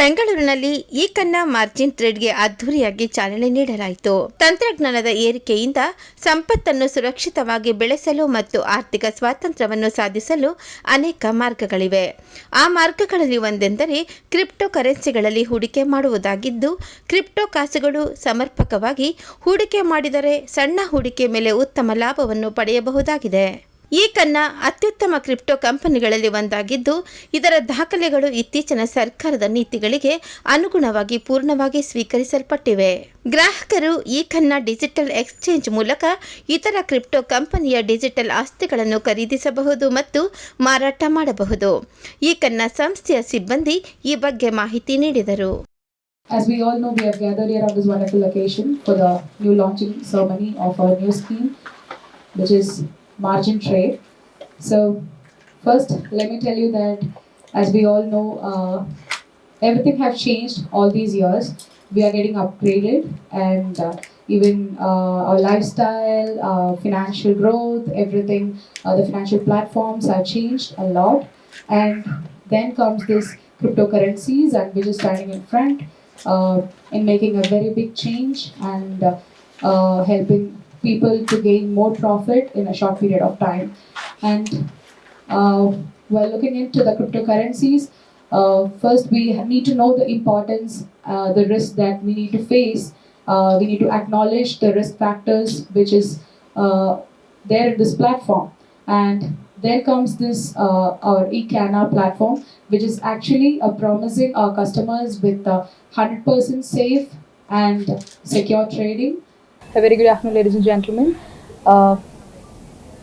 ಬೆಂಗಳೂರಿನಲ್ಲಿ ಈ ಕನ್ನ ಮಾರ್ಜಿನ್ ಟ್ರೇಡ್ಗೆ ಅದ್ದೂರಿಯಾಗಿ ಚಾಲನೆ ನೀಡಲಾಯಿತು. ತಂತ್ರಜ್ಞಾನದ ಏರಿಕೆಯಿಂದ ಸಂಪತ್ತನ್ನು ಸುರಕ್ಷಿತವಾಗಿ ಬೆಳೆಸಲು ಮತ್ತು ಆರ್ಥಿಕ ಸ್ವಾತಂತ್ರ್ಯವನ್ನು ಸಾಧಿಸಲು ಅನೇಕ ಮಾರ್ಗಗಳಿವೆ. ಆ ಮಾರ್ಗಗಳಲ್ಲಿ ಒಂದೆಂದರೆ ಕ್ರಿಪ್ಟೋ ಕರೆನ್ಸಿಗಳಲ್ಲಿ ಹೂಡಿಕೆ ಮಾಡುವುದಾಗಿದ್ದು, ಕ್ರಿಪ್ಟೋ ಕಾಸುಗಳು ಸಮರ್ಪಕವಾಗಿ ಹೂಡಿಕೆ ಮಾಡಿದರೆ ಸಣ್ಣ ಹೂಡಿಕೆ ಮೇಲೆ ಉತ್ತಮ ಲಾಭವನ್ನು ಪಡೆಯಬಹುದಾಗಿದೆ. ಈ ಕನ್ನ ಅತ್ಯುತ್ತಮ ಕ್ರಿಪ್ಟೋ ಕಂಪನಿಗಳಲ್ಲಿ ಒಂದಾಗಿದ್ದು ಇದರ ದಾಖಲೆಗಳು ಇತ್ತೀಚಿನ ಸರ್ಕಾರದ ನೀತಿಗಳಿಗೆ ಅನುಗುಣವಾಗಿ ಪೂರ್ಣವಾಗಿ ಸ್ವೀಕರಿಸಲ್ಪಟ್ಟಿವೆ. ಗ್ರಾಹಕರು ಈ ಕನ್ನ ಡಿಜಿಟಲ್ ಎಕ್ಸ್ಚೇಂಜ್ ಮೂಲಕ ಇತರ ಕ್ರಿಪ್ಟೋ ಕಂಪನಿಯ ಡಿಜಿಟಲ್ ಆಸ್ತಿಗಳನ್ನು ಖರೀದಿಸಬಹುದು ಮತ್ತು ಮಾರಾಟ ಮಾಡಬಹುದು. ಈ ಕನ್ನ ಸಂಸ್ಥೆಯ ಸಿಬ್ಬಂದಿ ಈ ಬಗ್ಗೆ ಮಾಹಿತಿ ನೀಡಿದರು. As we all know, we have gathered here on this wonderful occasion for the new launching ceremony of our new scheme, which is margin trade. So, first, let me tell you that, as we all know, uh, everything have changed all these years. We are getting upgraded, and uh, even uh, our lifestyle, uh, financial growth, everything, uh, the financial platforms have changed a lot. And then comes this cryptocurrencies, and which is standing in front uh, in making a very big change and uh, uh, helping people to gain more profit in a short period of time. And uh, while looking into the cryptocurrencies, uh, first we need to know the importance, uh, the risk that we need to face. Uh, we need to acknowledge the risk factors which is uh, there in this platform. And there comes this uh, our eCana platform, which is actually uh, promising our customers with uh, 100% safe and secure trading. A very good afternoon, ladies and gentlemen. Uh,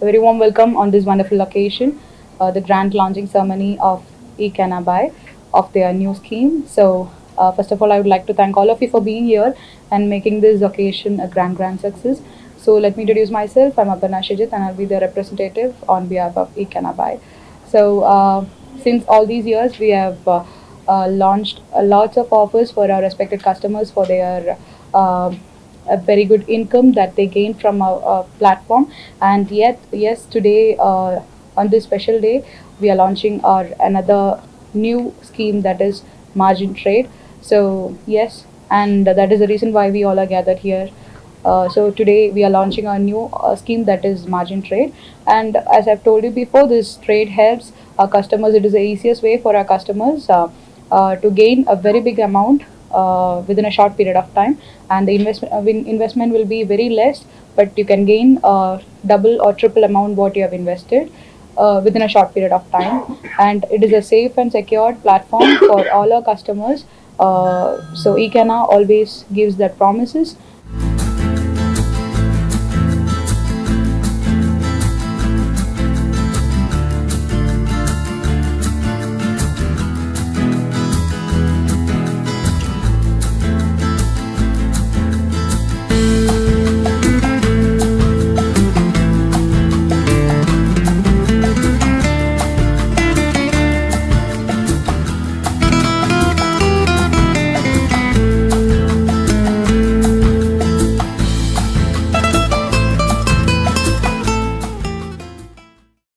a very warm welcome on this wonderful occasion, uh, the grand launching ceremony of eCanabuy of their new scheme. So, uh, first of all, I would like to thank all of you for being here and making this occasion a grand, grand success. So, let me introduce myself. I'm Aparna Shijit and I'll be the representative on behalf of eCanabuy. So, uh, since all these years, we have uh, uh, launched uh, lots of offers for our respected customers for their uh, a very good income that they gain from our, our platform. And yet yes today uh, on this special day we are launching our another new scheme that is margin trade. So yes and that is the reason why we all are gathered here. Uh, so today we are launching a new uh, scheme that is margin trade. And as i've told you before this trade helps our customers. It is the easiest way for our customers uh, uh, to gain a very big amount uh, within a short period of time. And the investment uh, investment will be very less but you can gain uh, double or triple amount what you have invested uh, within a short period of time. And it is a safe and secured platform for all our customers. Uh, so eCana always gives that promises